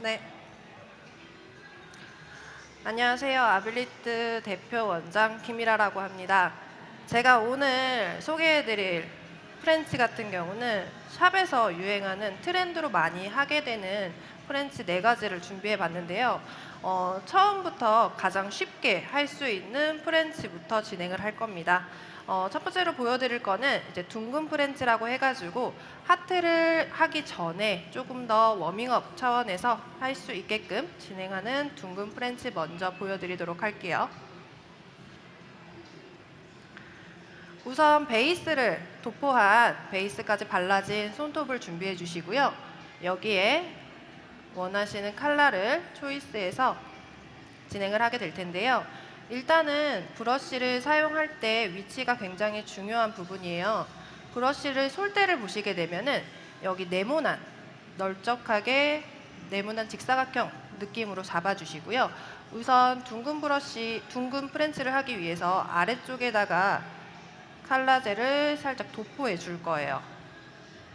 네. 안녕하세요. 아빌리트 대표 원장 김이라라고 합니다. 제가 오늘 소개해드릴 프렌치 같은 경우는 샵에서 유행하는 트렌드로 많이 하게 되는 프렌치 네 가지를 준비해 봤는데요. 어, 처음부터 가장 쉽게 할 수 있는 프렌치부터 진행을 할 겁니다. 어, 첫 번째로 보여드릴 거는 이제 둥근 프렌치라고 해가지고 하트를 하기 전에 조금 더 워밍업 차원에서 할 수 있게끔 진행하는 둥근 프렌치 먼저 보여드리도록 할게요. 우선 베이스를 도포한 베이스까지 발라진 손톱을 준비해 주시고요. 여기에 원하시는 컬러를 초이스해서 진행을 하게 될 텐데요. 일단은 브러쉬를 사용할 때 위치가 굉장히 중요한 부분이에요. 브러쉬를 솔대를 보시게 되면은 여기 네모난 널쩍하게 네모난 직사각형 느낌으로 잡아주시고요. 우선 둥근 브러쉬, 둥근 프렌치를 하기 위해서 아래쪽에다가 칼라젤을 살짝 도포해 줄 거예요.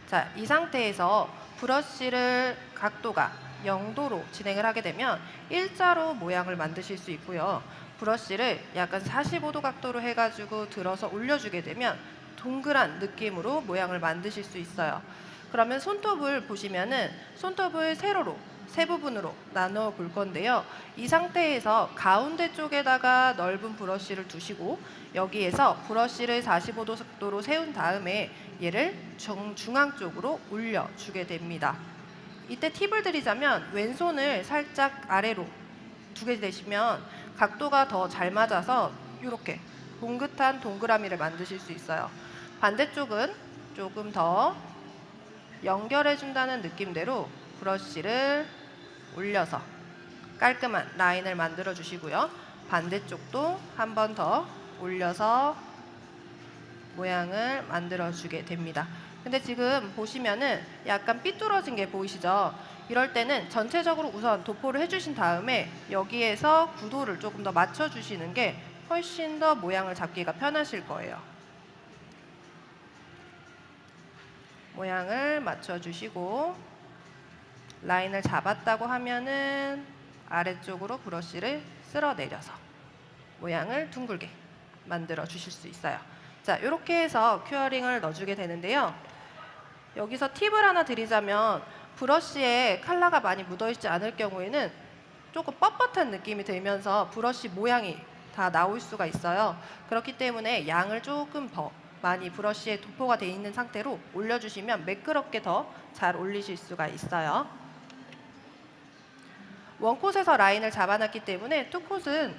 자, 이 상태에서 브러쉬를 각도가 0도로 진행을 하게 되면 일자로 모양을 만드실 수 있고요. 브러쉬를 약간 45도 각도로 해가지고 들어서 올려주게 되면 동그란 느낌으로 모양을 만드실 수 있어요. 그러면 손톱을 보시면은 손톱을 세로로 세 부분으로 나누어 볼 건데요. 이 상태에서 가운데 쪽에다가 넓은 브러쉬를 두시고 여기에서 브러쉬를 45도 각도로 세운 다음에 얘를 정, 중앙 쪽으로 올려주게 됩니다. 이때 팁을 드리자면 왼손을 살짝 아래로 두게 되시면 각도가 더 잘 맞아서 이렇게 봉긋한 동그라미를 만드실 수 있어요. 반대쪽은 조금 더 연결해 준다는 느낌대로 브러쉬를 올려서 깔끔한 라인을 만들어 주시고요. 반대쪽도 한 번 더 올려서 모양을 만들어 주게 됩니다. 근데 지금 보시면은 약간 삐뚤어진 게 보이시죠? 이럴 때는 전체적으로 우선 도포를 해주신 다음에 여기에서 구도를 조금 더 맞춰주시는 게 훨씬 더 모양을 잡기가 편하실 거예요. 모양을 맞춰주시고 라인을 잡았다고 하면은 아래쪽으로 브러쉬를 쓸어내려서 모양을 둥글게 만들어 주실 수 있어요. 자, 이렇게 해서 큐어링을 넣어주게 되는데요. 여기서 팁을 하나 드리자면 브러쉬에 컬러가 많이 묻어있지 않을 경우에는 조금 뻣뻣한 느낌이 들면서 브러쉬 모양이 다 나올 수가 있어요. 그렇기 때문에 양을 조금 더 많이 브러쉬에 도포가 돼 있는 상태로 올려주시면 매끄럽게 더 잘 올리실 수가 있어요. 원콧에서 라인을 잡아놨기 때문에 투콧은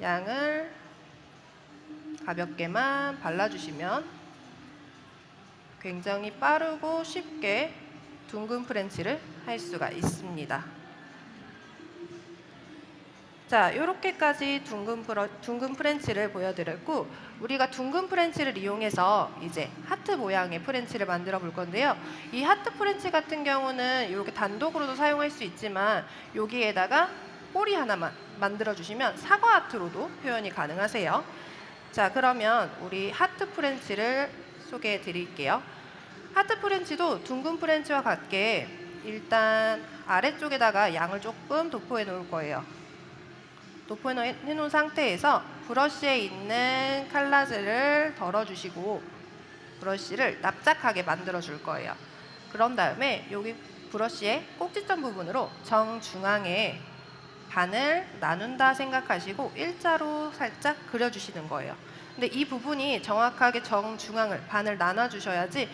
양을 가볍게만 발라주시면 굉장히 빠르고 쉽게 둥근 프렌치를 할 수가 있습니다. 자, 이렇게까지 둥근, 브러, 둥근 프렌치를 보여드렸고 우리가 둥근 프렌치를 이용해서 이제 하트 모양의 프렌치를 만들어 볼 건데요. 이 하트 프렌치 같은 경우는 이렇게 단독으로도 사용할 수 있지만 여기에다가 꼬리 하나만 만들어 주시면 사과 하트로도 표현이 가능하세요. 자, 그러면 우리 하트 프렌치를 소개해 드릴게요. 하트 프렌치도 둥근 프렌치와 같게 일단 아래쪽에다가 양을 조금 도포해 놓을 거예요. 도포해 놓은 상태에서 브러쉬에 있는 칼라젤을 덜어주시고 브러쉬를 납작하게 만들어 줄 거예요. 그런 다음에 여기 브러쉬의 꼭지점 부분으로 정중앙에 반을 나눈다 생각하시고 일자로 살짝 그려주시는 거예요. 근데 이 부분이 정확하게 정중앙을 반을 나눠주셔야지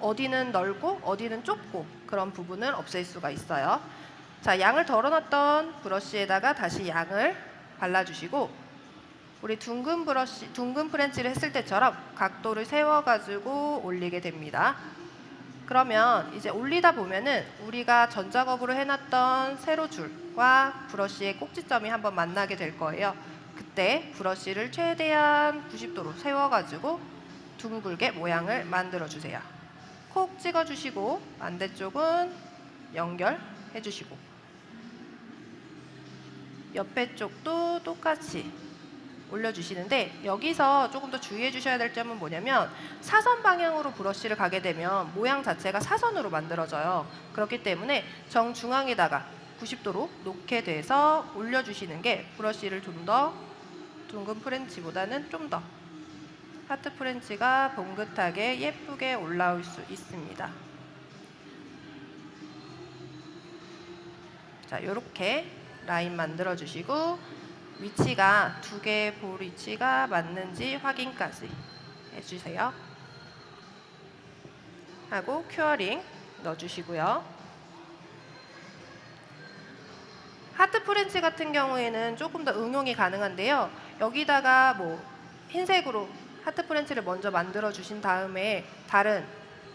어디는 넓고 어디는 좁고 그런 부분을 없앨 수가 있어요. 자, 양을 덜어놨던 브러쉬에다가 다시 양을 발라주시고 우리 둥근 브러쉬, 둥근 프렌치를 했을 때처럼 각도를 세워가지고 올리게 됩니다. 그러면 이제 올리다 보면은 우리가 전 작업으로 해놨던 세로 줄과 브러쉬의 꼭지점이 한번 만나게 될 거예요. 그때 브러쉬를 최대한 90도로 세워가지고 둥글게 모양을 만들어 주세요. 콕 찍어주시고 반대쪽은 연결해 주시고 옆에 쪽도 똑같이 올려주시는데 여기서 조금 더 주의해 주셔야 될 점은 뭐냐면 사선 방향으로 브러쉬를 가게 되면 모양 자체가 사선으로 만들어져요. 그렇기 때문에 정중앙에다가 90도로 놓게 돼서 올려주시는 게 브러쉬를 좀더 둥근 프렌치보다는 좀 더 하트 프렌치가 봉긋하게 예쁘게 올라올 수 있습니다. 자, 이렇게 라인 만들어 주시고 위치가 두 개의 볼 위치가 맞는지 확인까지 해주세요. 하고 큐어링 넣어주시고요. 하트 프렌치 같은 경우에는 조금 더 응용이 가능한데요. 여기다가 뭐 흰색으로 하트 프렌치를 먼저 만들어 주신 다음에 다른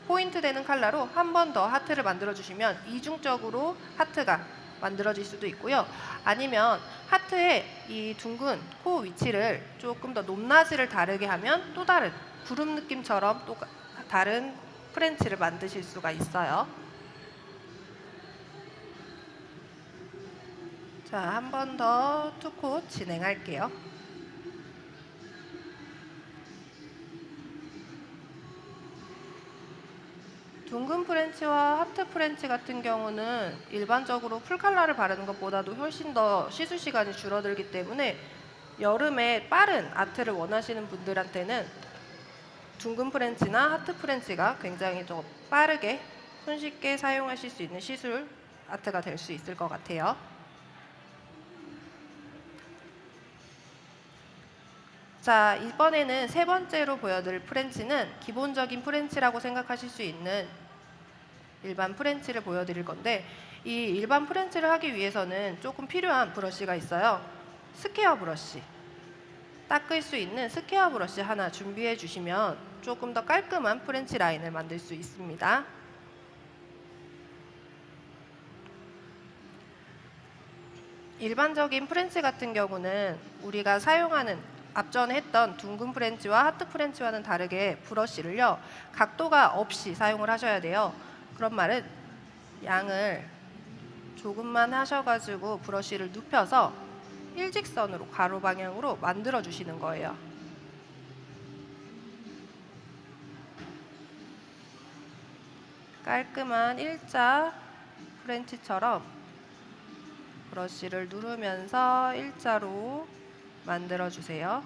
포인트 되는 컬러로 한 번 더 하트를 만들어 주시면 이중적으로 하트가 만들어질 수도 있고요. 아니면 하트의 이 둥근 코 위치를 조금 더 높낮이를 다르게 하면 또 다른 구름 느낌처럼 또 다른 프렌치를 만드실 수가 있어요. 자, 한 번 더 투코 진행할게요. 둥근 프렌치와 하트 프렌치 같은 경우는 일반적으로 풀칼라를 바르는 것보다도 훨씬 더 시술 시간이 줄어들기 때문에 여름에 빠른 아트를 원하시는 분들한테는 둥근 프렌치나 하트 프렌치가 굉장히 더 빠르게 손쉽게 사용하실 수 있는 시술 아트가 될 수 있을 것 같아요. 자, 이번에는 세 번째로 보여드릴 프렌치는 기본적인 프렌치라고 생각하실 수 있는 일반 프렌치를 보여드릴 건데 이 일반 프렌치를 하기 위해서는 조금 필요한 브러쉬가 있어요. 스퀘어 브러쉬. 닦을 수 있는 스퀘어 브러쉬 하나 준비해 주시면 조금 더 깔끔한 프렌치 라인을 만들 수 있습니다. 일반적인 프렌치 같은 경우는 우리가 사용하는 앞전에 했던 둥근 프렌치와 하트 프렌치와는 다르게 브러쉬를요 각도가 없이 사용을 하셔야 돼요. 그런 말은 양을 조금만 하셔가지고 브러쉬를 눕혀서 일직선으로 가로 방향으로 만들어 주시는 거예요. 깔끔한 일자 프렌치처럼 브러쉬를 누르면서 일자로 만들어 주세요.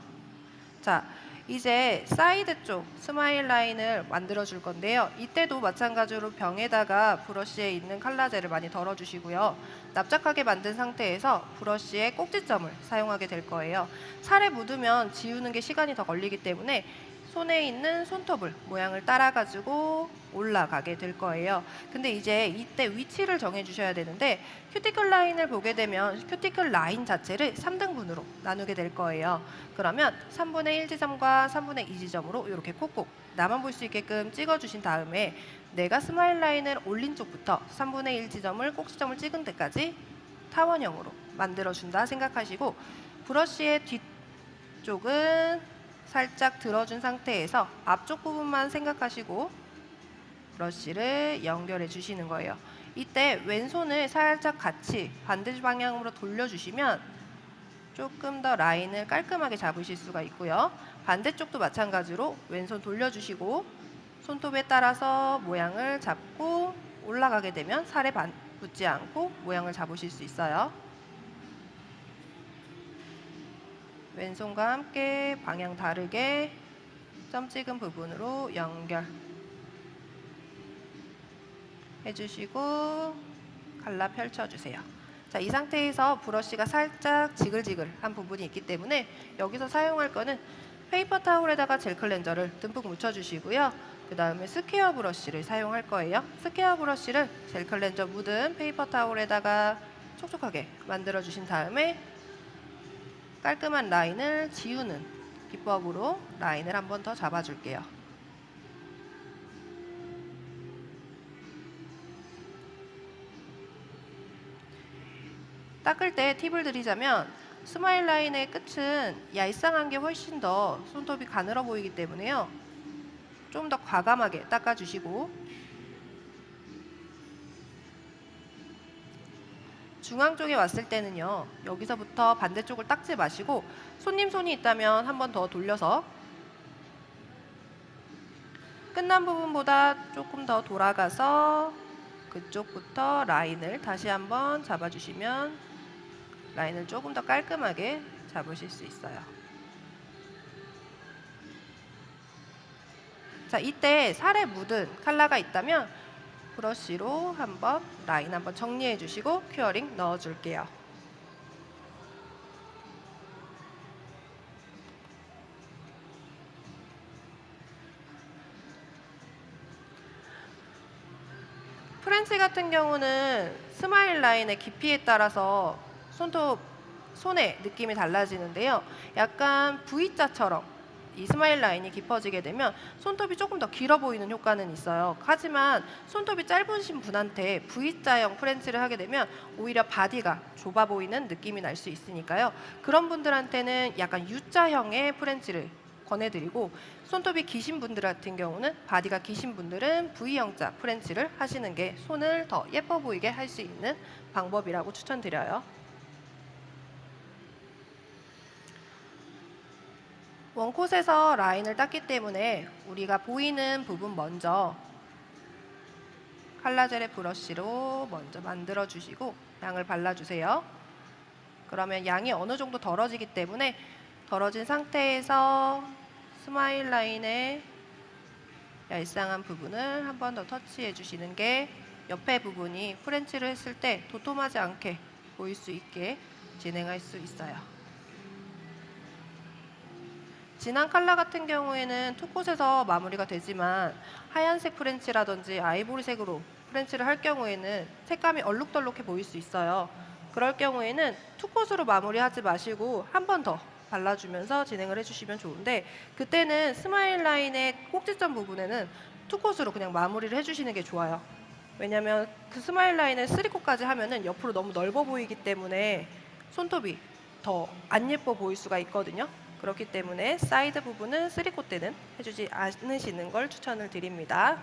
자, 이제 사이드 쪽 스마일 라인을 만들어 줄 건데요. 이때도 마찬가지로 병에다가 브러쉬에 있는 칼라젤을 많이 덜어 주시고요. 납작하게 만든 상태에서 브러쉬의 꼭지점을 사용하게 될 거예요. 살에 묻으면 지우는 게 시간이 더 걸리기 때문에 손에 있는 손톱을 모양을 따라 가지고 올라가게 될 거예요. 근데 이제 이때 위치를 정해 주셔야 되는데 큐티클 라인을 보게 되면 큐티클 라인 자체를 3등분으로 나누게 될 거예요. 그러면 3분의 1 지점과 3분의 2 지점으로 이렇게 콕콕 나만 볼 수 있게끔 찍어 주신 다음에 내가 스마일 라인을 올린 쪽부터 3분의 1 지점을 꼭지점을 찍은 데까지 타원형으로 만들어 준다 생각하시고 브러쉬의 뒤쪽은 살짝 들어준 상태에서 앞쪽 부분만 생각하시고 브러쉬를 연결해 주시는 거예요. 이때 왼손을 살짝 같이 반대 방향으로 돌려주시면 조금 더 라인을 깔끔하게 잡으실 수가 있고요. 반대쪽도 마찬가지로 왼손 돌려주시고 손톱에 따라서 모양을 잡고 올라가게 되면 살에 반, 붙지 않고 모양을 잡으실 수 있어요. 왼손과 함께 방향 다르게 점 찍은 부분으로 연결 해주시고 갈라 펼쳐주세요. 자, 이 상태에서 브러쉬가 살짝 지글지글한 부분이 있기 때문에 여기서 사용할 거는 페이퍼 타올에다가 젤 클렌저를 듬뿍 묻혀주시고요. 그 다음에 스퀘어 브러쉬를 사용할 거예요. 스퀘어 브러쉬를 젤 클렌저 묻은 페이퍼 타올에다가 촉촉하게 만들어 주신 다음에 깔끔한 라인을 지우는 기법으로 라인을 한 번 더 잡아줄게요. 닦을 때 팁을 드리자면 스마일 라인의 끝은 얄쌍한 게 훨씬 더 손톱이 가늘어 보이기 때문에요. 좀 더 과감하게 닦아주시고 중앙 쪽에 왔을 때는요. 여기서부터 반대쪽을 닦지 마시고 손님 손이 있다면 한 번 더 돌려서 끝난 부분보다 조금 더 돌아가서 그쪽부터 라인을 다시 한번 잡아주시면 라인을 조금 더 깔끔하게 잡으실 수 있어요. 자, 이때 살에 묻은 칼라가 있다면 브러쉬로 한번 라인 한번 정리해 주시고 큐어링 넣어 줄게요. 프렌치 같은 경우는 스마일 라인의 깊이에 따라서 손톱 손의 느낌이 달라지는데요. 약간 V자처럼 이 스마일 라인이 깊어지게 되면 손톱이 조금 더 길어 보이는 효과는 있어요. 하지만 손톱이 짧으신 분한테 V자형 프렌치를 하게 되면 오히려 바디가 좁아 보이는 느낌이 날 수 있으니까요. 그런 분들한테는 약간 U자형의 프렌치를 권해드리고 손톱이 기신 분들 같은 경우는 바디가 기신 분들은 V형자 프렌치를 하시는 게 손을 더 예뻐 보이게 할 수 있는 방법이라고 추천드려요. 원콧에서 라인을 땄기 때문에 우리가 보이는 부분 먼저 칼라젤의 브러쉬로 먼저 만들어 주시고 양을 발라 주세요. 그러면 양이 어느 정도 덜어지기 때문에 덜어진 상태에서 스마일 라인의 얄쌍한 부분을 한 번 더 터치해 주시는 게 옆에 부분이 프렌치를 했을 때 도톰하지 않게 보일 수 있게 진행할 수 있어요. 진한 컬러 같은 경우에는 투콧에서 마무리가 되지만 하얀색 프렌치라든지 아이보리색으로 프렌치를 할 경우에는 색감이 얼룩덜룩해 보일 수 있어요. 그럴 경우에는 투콧으로 마무리하지 마시고 한 번 더 발라주면서 진행을 해주시면 좋은데 그때는 스마일 라인의 꼭지점 부분에는 투콧으로 그냥 마무리를 해주시는 게 좋아요. 왜냐하면 그 스마일 라인을 쓰리콧까지 하면은 옆으로 너무 넓어 보이기 때문에 손톱이 더 안 예뻐 보일 수가 있거든요. 그렇기 때문에 사이드 부분은 쓰리콧 때는 해주지 않으시는 걸 추천을 드립니다.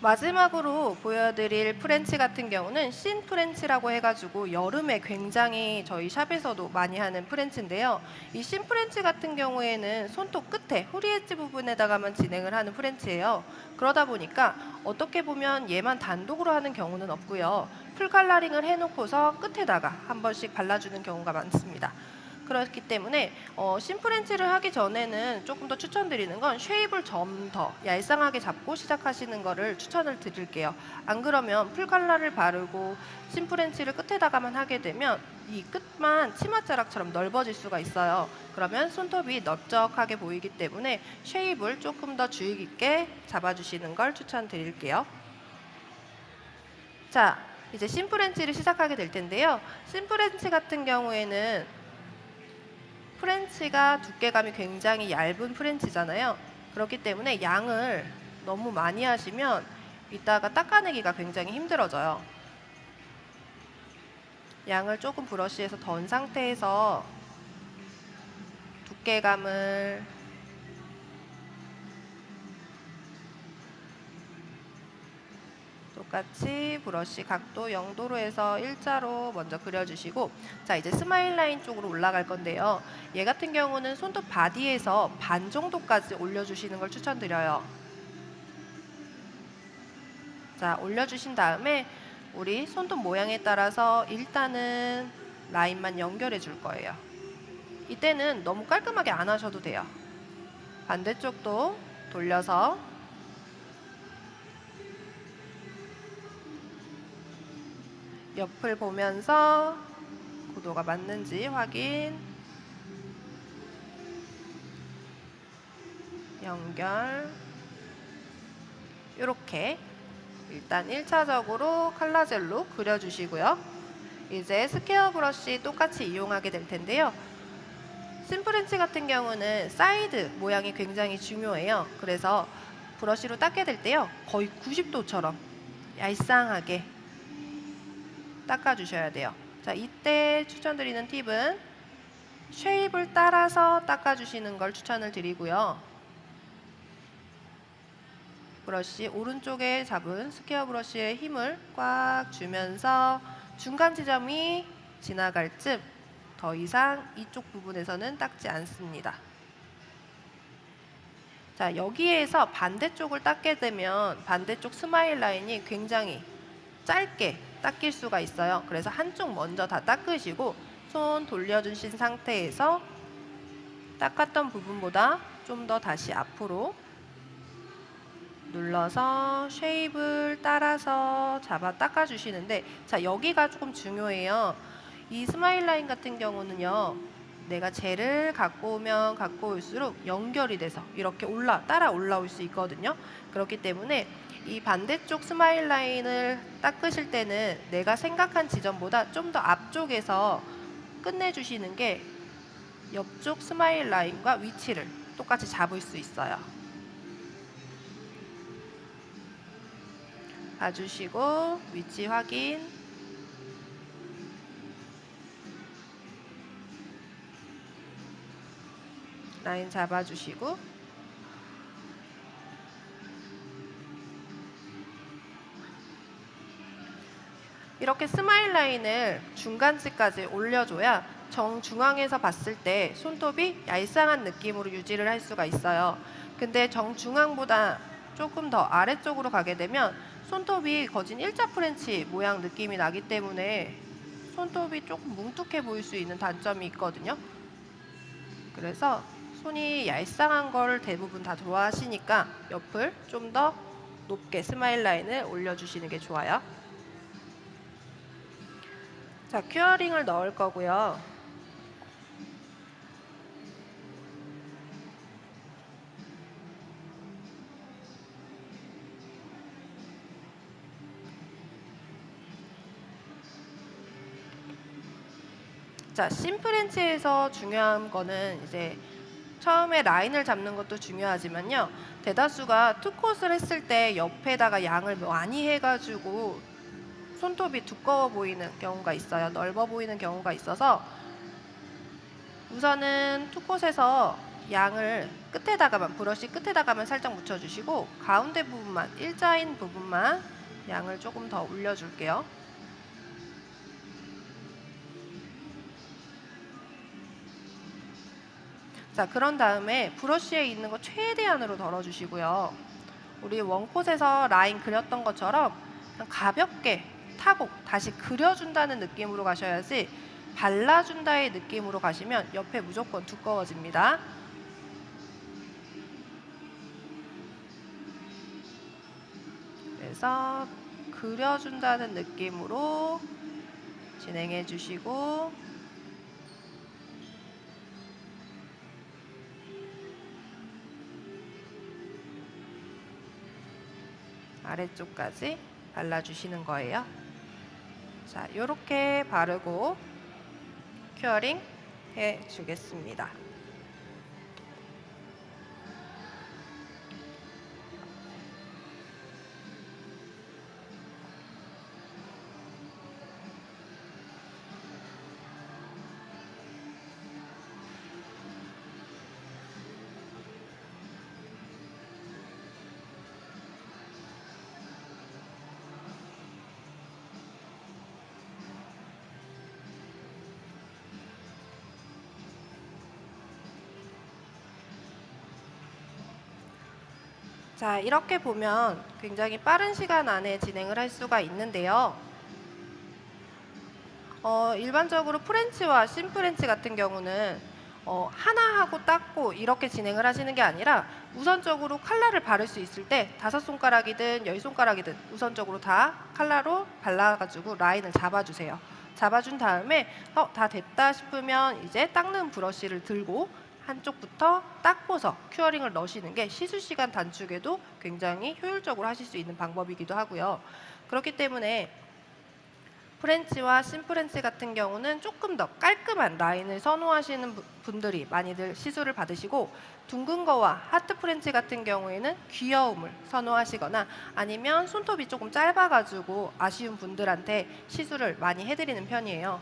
마지막으로 보여드릴 프렌치 같은 경우는 신 프렌치라고 해가지고 여름에 굉장히 저희 샵에서도 많이 하는 프렌치인데요. 이 신 프렌치 같은 경우에는 손톱 끝에 후리 엣지 부분에다가만 진행을 하는 프렌치예요. 그러다 보니까 어떻게 보면 얘만 단독으로 하는 경우는 없고요. 풀 컬러링을 해놓고서 끝에다가 한 번씩 발라주는 경우가 많습니다. 그렇기 때문에 어, 심프렌치를 하기 전에는 조금 더 추천드리는 건 쉐입을 좀 더 얄쌍하게 잡고 시작하시는 거를 추천을 드릴게요. 안 그러면 풀 컬러를 바르고 심프렌치를 끝에다가만 하게 되면 이 끝만 치맛자락처럼 넓어질 수가 있어요. 그러면 손톱이 넓적하게 보이기 때문에 쉐입을 조금 더 주의 깊게 잡아주시는 걸 추천드릴게요. 자, 이제 심프렌치를 시작하게 될 텐데요. 심프렌치 같은 경우에는 프렌치가 두께감이 굉장히 얇은 프렌치잖아요. 그렇기 때문에 양을 너무 많이 하시면 이따가 닦아내기가 굉장히 힘들어져요. 양을 조금 브러쉬에서 던 상태에서 두께감을 똑같이 브러쉬 각도 0도로 해서 일자로 먼저 그려주시고 자 이제 스마일 라인 쪽으로 올라갈 건데요. 얘 같은 경우는 손톱 바디에서 반 정도까지 올려주시는 걸 추천드려요. 자 올려주신 다음에 우리 손톱 모양에 따라서 일단은 라인만 연결해 줄 거예요. 이때는 너무 깔끔하게 안 하셔도 돼요. 반대쪽도 돌려서 옆을 보면서 구도가 맞는지 확인. 연결. 이렇게 일단 1차적으로 칼라젤로 그려주시고요. 이제 스퀘어 브러쉬 똑같이 이용하게 될 텐데요. 심프렌치 같은 경우는 사이드 모양이 굉장히 중요해요. 그래서 브러쉬로 닦게 될 때요 거의 90도처럼 얄쌍하게 닦아주셔야 돼요. 자, 이때 추천드리는 팁은 쉐입을 따라서 닦아주시는 걸 추천을 드리고요. 브러쉬 오른쪽에 잡은 스퀘어 브러쉬의 힘을 꽉 주면서 중간 지점이 지나갈 쯤 더 이상 이쪽 부분에서는 닦지 않습니다. 자, 여기에서 반대쪽을 닦게 되면 반대쪽 스마일 라인이 굉장히 짧게 닦일 수가 있어요. 그래서 한쪽 먼저 다 닦으시고 손 돌려주신 상태에서 닦았던 부분보다 좀 더 다시 앞으로 눌러서 쉐입을 따라서 잡아 닦아주시는데 자 여기가 조금 중요해요. 이 스마일 라인 같은 경우는요. 내가 젤을 갖고 오면 갖고 올수록 연결이 돼서 이렇게 올라 따라 올라올 수 있거든요. 그렇기 때문에 이 반대쪽 스마일 라인을 닦으실 때는 내가 생각한 지점보다 좀 더 앞쪽에서 끝내주시는 게 옆쪽 스마일 라인과 위치를 똑같이 잡을 수 있어요. 봐주시고 위치 확인. 라인 잡아주시고 이렇게 스마일 라인을 중간치까지 올려줘야 정중앙에서 봤을 때 손톱이 얄쌍한 느낌으로 유지를 할 수가 있어요. 근데 정중앙보다 조금 더 아래쪽으로 가게 되면 손톱이 거진 일자 프렌치 모양 느낌이 나기 때문에 손톱이 조금 뭉툭해 보일 수 있는 단점이 있거든요. 그래서 손이 얄쌍한 걸 대부분 다 좋아하시니까 옆을 좀 더 높게 스마일 라인을 올려주시는 게 좋아요. 자, 큐어링을 넣을 거고요. 자, 심프렌치에서 중요한 거는 이제 처음에 라인을 잡는 것도 중요하지만요. 대다수가 투컷을 했을 때 옆에다가 양을 많이 해가지고 손톱이 두꺼워 보이는 경우가 있어요. 넓어 보이는 경우가 있어서 우선은 투컷에서 양을 끝에다가만 브러쉬 끝에다가만 살짝 묻혀주시고 가운데 부분만 일자인 부분만 양을 조금 더 올려줄게요. 자, 그런 다음에 브러쉬에 있는 거 최대한으로 덜어주시고요. 우리 원콧에서 라인 그렸던 것처럼 가볍게 타고 다시 그려준다는 느낌으로 가셔야지 발라준다의 느낌으로 가시면 옆에 무조건 두꺼워집니다. 그래서 그려준다는 느낌으로 진행해 주시고 아래쪽까지 발라주시는 거예요. 자, 이렇게 바르고 큐어링 해 주겠습니다. 자, 이렇게 보면 굉장히 빠른 시간 안에 진행을 할 수가 있는데요. 어, 일반적으로 프렌치와 심프렌치 같은 경우는 어, 하나 하고 닦고 이렇게 진행을 하시는 게 아니라 우선적으로 칼라를 바를 수 있을 때 다섯 손가락이든 열 손가락이든 우선적으로 다 칼라로 발라가지고 라인을 잡아주세요. 잡아준 다음에 어, 다 됐다 싶으면 이제 닦는 브러쉬를 들고 한쪽부터 닦고서 큐어링을 넣으시는 게 시술 시간 단축에도 굉장히 효율적으로 하실 수 있는 방법이기도 하고요. 그렇기 때문에 프렌치와 심프렌치 같은 경우는 조금 더 깔끔한 라인을 선호하시는 부- 분들이 많이들 시술을 받으시고 둥근 거와 하트 프렌치 같은 경우에는 귀여움을 선호하시거나 아니면 손톱이 조금 짧아가지고 아쉬운 분들한테 시술을 많이 해드리는 편이에요.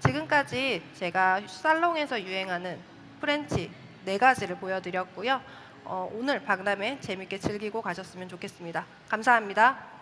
지금까지 제가 살롱에서 유행하는 프렌치 네 가지를 보여드렸고요. 어, 오늘 박람회 재밌게 즐기고 가셨으면 좋겠습니다. 감사합니다.